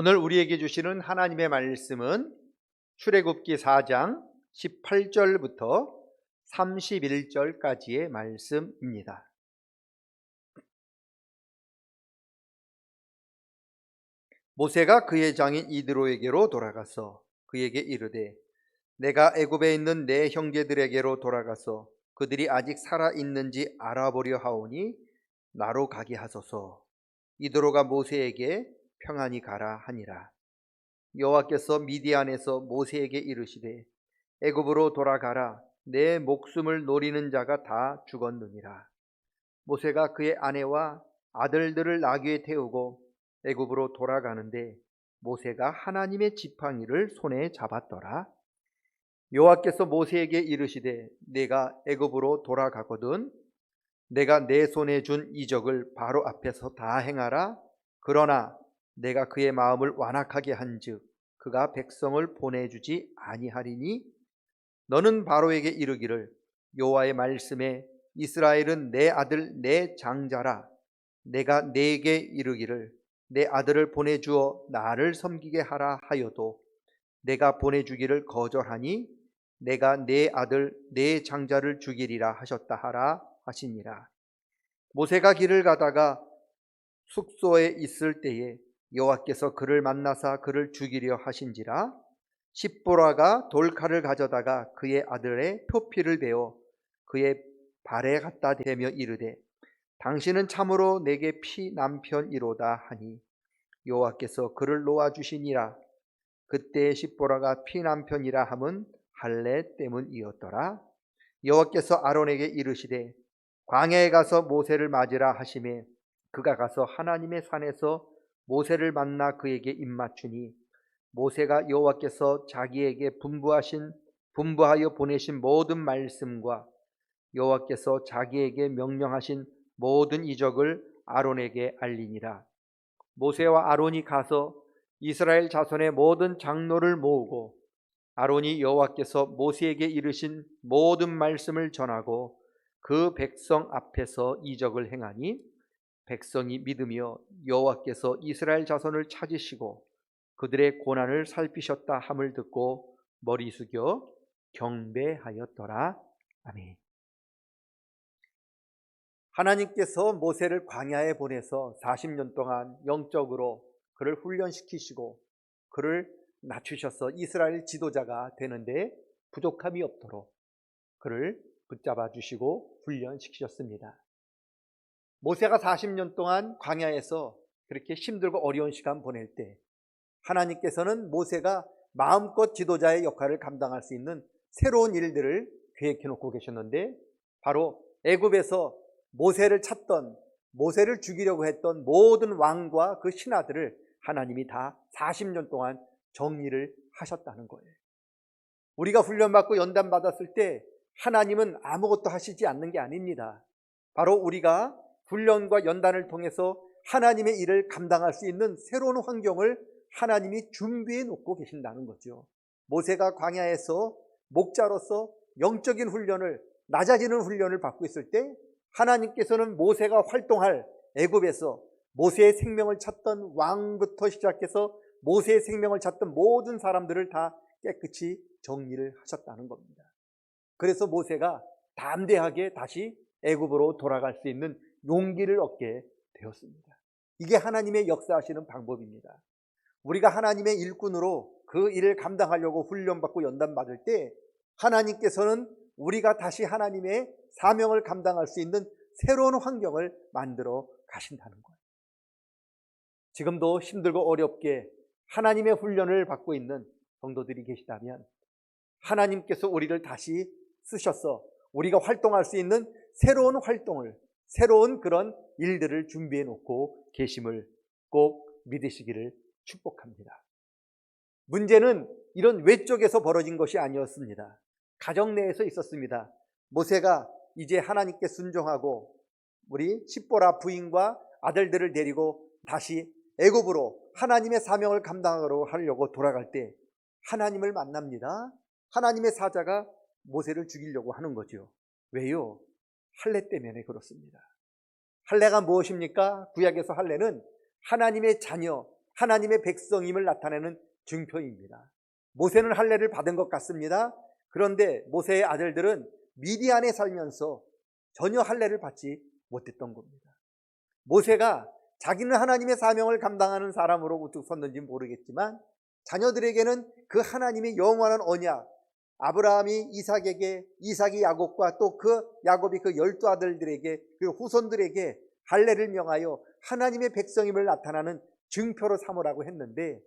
오늘 우리에게 주시는 하나님의 말씀은 출애굽기 4장 18절부터 31절까지의 말씀입니다. 모세가 그의 장인 이드로에게로 돌아가서 그에게 이르되 내가 애굽에 있는 내 형제들에게로 돌아가서 그들이 아직 살아 있는지 알아보려 하오니 나로 가게 하소서. 이드로가 모세에게 평안히 가라 하니라. 여호와께서 미디안에서 모세에게 이르시되 애굽으로 돌아가라 내 목숨을 노리는 자가 다 죽었느니라. 모세가 그의 아내와 아들들을 나귀에 태우고 애굽으로 돌아가는데 모세가 하나님의 지팡이를 손에 잡았더라. 여호와께서 모세에게 이르시되 내가 애굽으로 돌아가거든 내가 내 손에 준 이적을 바로 앞에서 다 행하라. 그러나 내가 그의 마음을 완악하게 한즉 그가 백성을 보내주지 아니하리니? 너는 바로에게 이르기를 여호와의 말씀에 이스라엘은 내 아들 내 장자라. 내가 내게 이르기를 내 아들을 보내주어 나를 섬기게 하라 하여도 내가 보내주기를 거절하니 내가 내 아들 내 장자를 죽이리라 하셨다 하라 하시니라. 모세가 길을 가다가 숙소에 있을 때에 여호와께서 그를 만나사 그를 죽이려 하신지라 십보라가 돌칼을 가져다가 그의 아들의 표피를 베어 그의 발에 갖다 대며 이르되 당신은 참으로 내게 피 남편이로다 하니 여호와께서 그를 놓아 주시니라. 그때 십보라가 피 남편이라 함은 할례 때문이었더라. 여호와께서 아론에게 이르시되 광야에 가서 모세를 맞으라 하심에 그가 가서 하나님의 산에서 모세를 만나 그에게 입맞추니 모세가 여호와께서 자기에게 분부하신 분부하여 보내신 모든 말씀과 여호와께서 자기에게 명령하신 모든 이적을 아론에게 알리니라. 모세와 아론이 가서 이스라엘 자손의 모든 장로를 모으고 아론이 여호와께서 모세에게 이르신 모든 말씀을 전하고 그 백성 앞에서 이적을 행하니 백성이 믿으며 여호와께서 이스라엘 자손을 찾으시고 그들의 고난을 살피셨다 함을 듣고 머리 숙여 경배하였더라. 아멘. 하나님께서 모세를 광야에 보내서 40년 동안 영적으로 그를 훈련시키시고 그를 낮추셔서 이스라엘 지도자가 되는데 부족함이 없도록 그를 붙잡아 주시고 훈련시키셨습니다. 모세가 40년 동안 광야에서 그렇게 힘들고 어려운 시간 보낼 때 하나님께서는 모세가 마음껏 지도자의 역할을 감당할 수 있는 새로운 일들을 계획해 놓고 계셨는데 바로 애굽에서 모세를 찾던 모세를 죽이려고 했던 모든 왕과 그 신하들을 하나님이 다 40년 동안 정리를 하셨다는 거예요. 우리가 훈련받고 연단 받았을 때 하나님은 아무것도 하시지 않는 게 아닙니다. 바로 우리가 훈련과 연단을 통해서 하나님의 일을 감당할 수 있는 새로운 환경을 하나님이 준비해 놓고 계신다는 거죠. 모세가 광야에서 목자로서 영적인 훈련을 낮아지는 훈련을 받고 있을 때 하나님께서는 모세가 활동할 애굽에서 모세의 생명을 찾던 왕부터 시작해서 모세의 생명을 찾던 모든 사람들을 다 깨끗이 정리를 하셨다는 겁니다. 그래서 모세가 담대하게 다시 애굽으로 돌아갈 수 있는 용기를 얻게 되었습니다. 이게 하나님의 역사하시는 방법입니다. 우리가 하나님의 일꾼으로 그 일을 감당하려고 훈련받고 연단 받을 때 하나님께서는 우리가 다시 하나님의 사명을 감당할 수 있는 새로운 환경을 만들어 가신다는 거예요. 지금도 힘들고 어렵게 하나님의 훈련을 받고 있는 성도들이 계시다면 하나님께서 우리를 다시 쓰셔서 우리가 활동할 수 있는 새로운 활동을 새로운 그런 일들을 준비해 놓고 계심을 꼭 믿으시기를 축복합니다. 문제는 이런 외적에서 벌어진 것이 아니었습니다. 가정 내에서 있었습니다. 모세가 이제 하나님께 순종하고 우리 십보라 부인과 아들들을 데리고 다시 애굽으로 하나님의 사명을 감당하러 하려고 돌아갈 때 하나님을 만납니다. 하나님의 사자가 모세를 죽이려고 하는 거죠. 왜요? 할례 때문에 그렇습니다. 할례가 무엇입니까? 구약에서 할례는 하나님의 자녀, 하나님의 백성임을 나타내는 증표입니다. 모세는 할례를 받은 것 같습니다. 그런데 모세의 아들들은 미디안에 살면서 전혀 할례를 받지 못했던 겁니다. 모세가 자기는 하나님의 사명을 감당하는 사람으로 우뚝 섰는지 모르겠지만 자녀들에게는 그 하나님의 영원한 언약, 아브라함이 이삭에게, 이삭이 야곱과 또 그 야곱이 그 열두 아들들에게 그 후손들에게 할례를 명하여 하나님의 백성임을 나타나는 증표로 삼으라고 했는데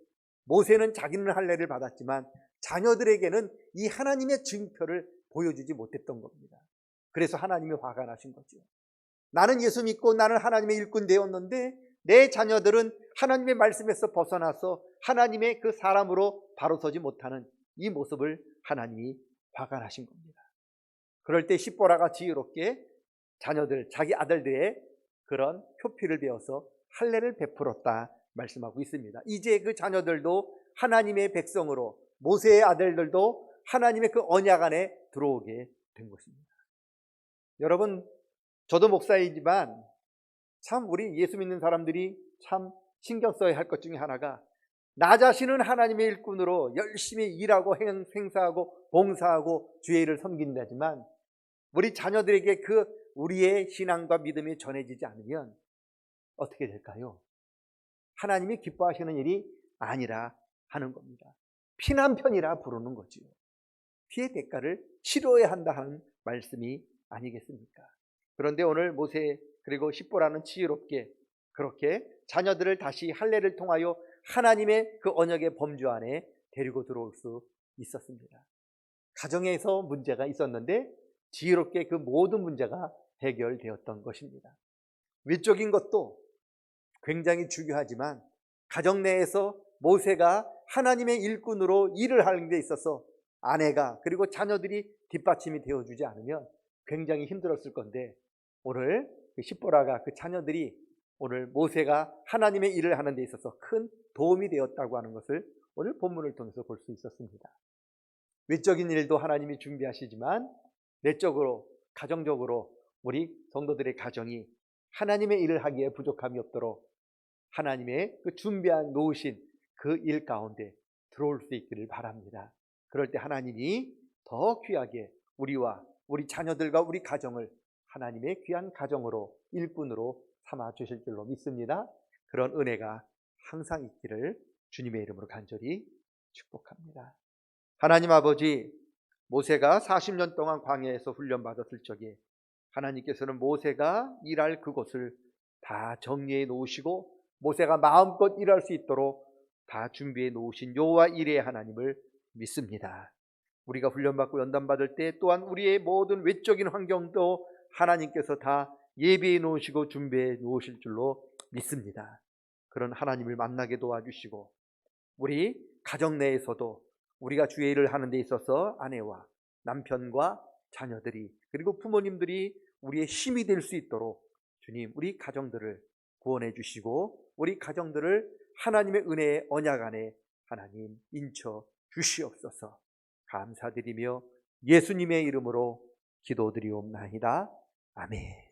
모세는 자기는 할례를 받았지만 자녀들에게는 이 하나님의 증표를 보여주지 못했던 겁니다. 그래서 하나님이 화가 나신 거죠. 나는 예수 믿고 나는 하나님의 일꾼 되었는데 내 자녀들은 하나님의 말씀에서 벗어나서 하나님의 그 사람으로 바로 서지 못하는 이 모습을 하나님이 화가 나신 겁니다. 그럴 때 십보라가 지혜롭게 자녀들, 자기 아들들의 그런 표피를 배워서 할례를 베풀었다 말씀하고 있습니다. 이제 그 자녀들도 하나님의 백성으로 모세의 아들들도 하나님의 그 언약 안에 들어오게 된 것입니다. 여러분, 저도 목사이지만 참 우리 예수 믿는 사람들이 참 신경 써야 할 것 중에 하나가 나 자신은 하나님의 일꾼으로 열심히 일하고 행- 행사하고 봉사하고 주의 일을 섬긴다지만 우리 자녀들에게 그 우리의 신앙과 믿음이 전해지지 않으면 어떻게 될까요? 하나님이 기뻐하시는 일이 아니라 하는 겁니다. 피난편이라 부르는 거지요. 피의 대가를 치러야 한다 하는 말씀이 아니겠습니까? 그런데 오늘 모세 그리고 십보라는 지혜롭게 그렇게 자녀들을 다시 할례를 통하여 하나님의 그 언약의 범주 안에 데리고 들어올 수 있었습니다. 가정에서 문제가 있었는데 지혜롭게 그 모든 문제가 해결되었던 것입니다. 위적인 것도 굉장히 중요하지만 가정 내에서 모세가 하나님의 일꾼으로 일을 하는 데 있어서 아내가 그리고 자녀들이 뒷받침이 되어주지 않으면 굉장히 힘들었을 건데 오늘 그 십보라가 그 자녀들이 오늘 모세가 하나님의 일을 하는 데 있어서 큰 도움이 되었다고 하는 것을 오늘 본문을 통해서 볼 수 있었습니다. 외적인 일도 하나님이 준비하시지만 내적으로 가정적으로 우리 성도들의 가정이 하나님의 일을 하기에 부족함이 없도록 하나님의 그 준비한 놓으신 그 일 가운데 들어올 수 있기를 바랍니다. 그럴 때 하나님이 더 귀하게 우리와 우리 자녀들과 우리 가정을 하나님의 귀한 가정으로 일꾼으로 삼아 주실 줄로 믿습니다. 그런 은혜가 항상 있기를 주님의 이름으로 간절히 축복합니다. 하나님 아버지 모세가 40년 동안 광야에서 훈련받았을 적에 하나님께서는 모세가 일할 그곳을 다 정리해 놓으시고 모세가 마음껏 일할 수 있도록 다 준비해 놓으신 여호와 일의 하나님을 믿습니다. 우리가 훈련받고 연단받을 때 또한 우리의 모든 외적인 환경도 하나님께서 다 예비해 놓으시고 준비해 놓으실 줄로 믿습니다. 그런 하나님을 만나게 도와주시고 우리 가정 내에서도 우리가 주의 일을 하는 데 있어서 아내와 남편과 자녀들이 그리고 부모님들이 우리의 힘이 될 수 있도록 주님 우리 가정들을 구원해 주시고 우리 가정들을 하나님의 은혜의 언약 안에 하나님 인쳐 주시옵소서 감사드리며 예수님의 이름으로 기도드리옵나이다. 아멘.